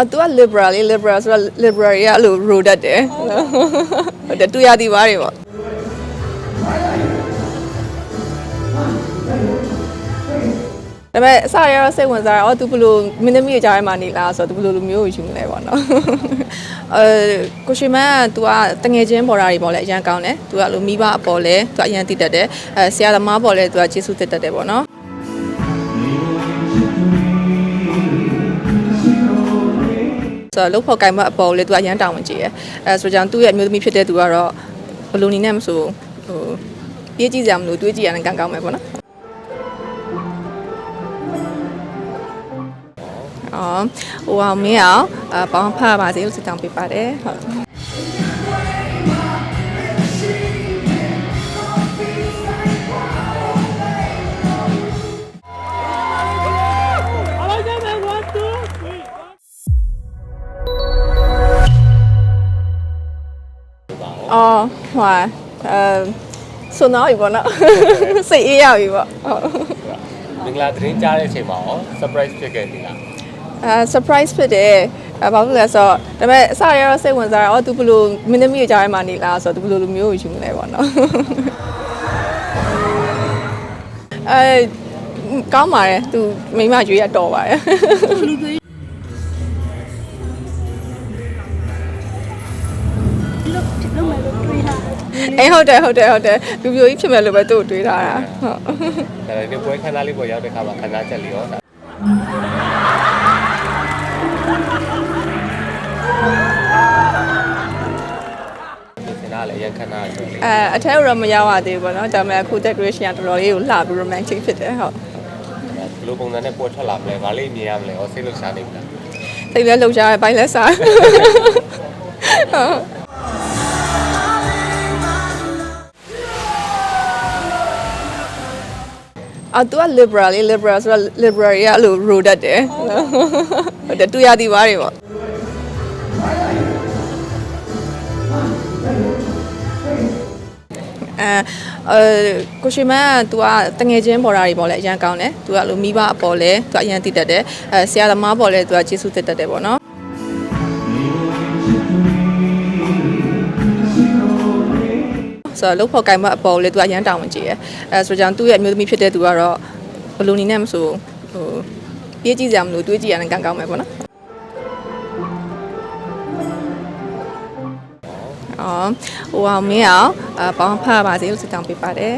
အာသူက liberal လေ liberal ဆိုတော့ liberal တွေကအဲ့လို road တက်တယ်ဟုတ်တယ်တူရတီပါတွေပေါ့ဒါပေမဲ့အစရတော့စိတ်ဝင်စားတယ်။အော်သူဘလို့မင်းသမီးကြားထဲမှာနေလားဆိုတော့သူဘလို့လူမျိုးကိုယူမလဲပေါ့နော်။အဲကိုရှိမန်က तू ကတငယ်ချင်းပေါ်တာတွေပေါ့လေအရန်ကောင်းတယ်။ तू ကလို့မိဘအပေါ်လဲ तू အရန်တည်တတ်တယ်။အဲဆရာသမားပေါ်လဲ तू ကကျေးဇူးတတ်တတ်တယ်ပေါ့နော်။ ဆိုတော့လို့ဖို့ကင်မအပေါ်လေသူကရန်တောင်းဝင်ကြည့်ရဲအဲဆိုကြောင့်သူ့ရဲ့အမျိုးသမီးဖြစ်တဲ့သူကတော့ဘလူနီနဲ့မဆိုဟိုပြေးကြည့်ကြမလို့တွေးကြည့်ရတဲ့ကံကောင်းမယ်ပေါ့နော်အော်ဟိုအောင်မင်းအောင်အပေါင်းဖပါစေလို့စတောင်းပေးပါတယ်ဟုတ် အော်ဟိုအဲဆိုတော့ပြီပေါ့နော်စိတ်အေးရပြီပေါ့ဟုတ်မင်္ဂလာသတင်းကြားတဲ့အချိန်မှာရော surprise ဖြစ်ခဲ့ပြီလားအဲ surprise ဖြစ်တယ်အဲဘာလို့လဲဆိုတော့ဒါပေမဲ့အစရတော့စိတ်ဝင်စားတယ်အော်သူဘလို့မင်းသမီးကြားထဲမှာနေလားဆိုတော့သူဘလို့လူမျိုးကိုယူမလဲပေါ့နော်အဲကောင်းပါတယ်သူမိမကျွေးရတော်ပါတယ်လို့ အေးဟုတ်တယ်ဟုတ်တယ်ဟုတ်တယ်လူမျိုးကြီးဖြစ်မယ်လို့ပဲသူ့ကိုတွေးထားတာဟုတ်ဒါလည်းဒီပွဲခန်းသားလေးပေါ်ရောက်တဲ့ခါမှာခန်းသားချက်လေးရောဒါဒီစင်သားလည်းအရင်ခန်းသားဆိုလေးအဲအထက်တော့မရောက်ရသေးဘူးပေါ့နော်ဒါပေမဲ့အခု decoration ကတော်တော်လေးကိုလှပြီး romantic ဖြစ်တယ်ဟုတ်ဘယ်လိုပုံစံနဲ့ပွဲထွက်လာမလဲဘာလေးမြင်ရမလဲရောစိတ်လှုပ်ရှားနေပြီလားစိတ်လဲလှုပ်ရှားရဘိုင်းလဲစားဟုတ် အာသူက liberal လေ liberal ဆိုတော့ liberal တွေကအဲ့လို road တက်တယ်ဟုတ်တယ်တူရတီပါတွေပေါ့အဲအဲကိုရှိမန်က तू ကတငယ်ချင်းပေါ်တာတွေပေါ့လေအရန်ကောင်းတယ် तू ကလို့မိဘအပေါ်လဲ तू အရန်တည်တတ်တယ်အဲဆရာသမားပေါ်လဲ तू ကကျေးဇူးတတ်တတ်တယ်ပေါ့နော် ဆိုတော့လို့ဖို့ကင်မအပေါ်လေ तू အရန်တောင်းဝင်ကြည့်ရဲအဲဆိုကြောင့်သူ့ရဲ့အမျိုးသမီးဖြစ်တဲ့ तू ကတော့ဘလူနီနဲ့မဆိုဟိုပြေးကြည့်ကြမလို့တွေးကြည့်ရတဲ့ကံကောင်းမယ်ပေါ့နော်အော်ဟိုအောင်မင်းအောင်အပေါင်းဖပါစေလို့စတောင်းပေးပါတယ်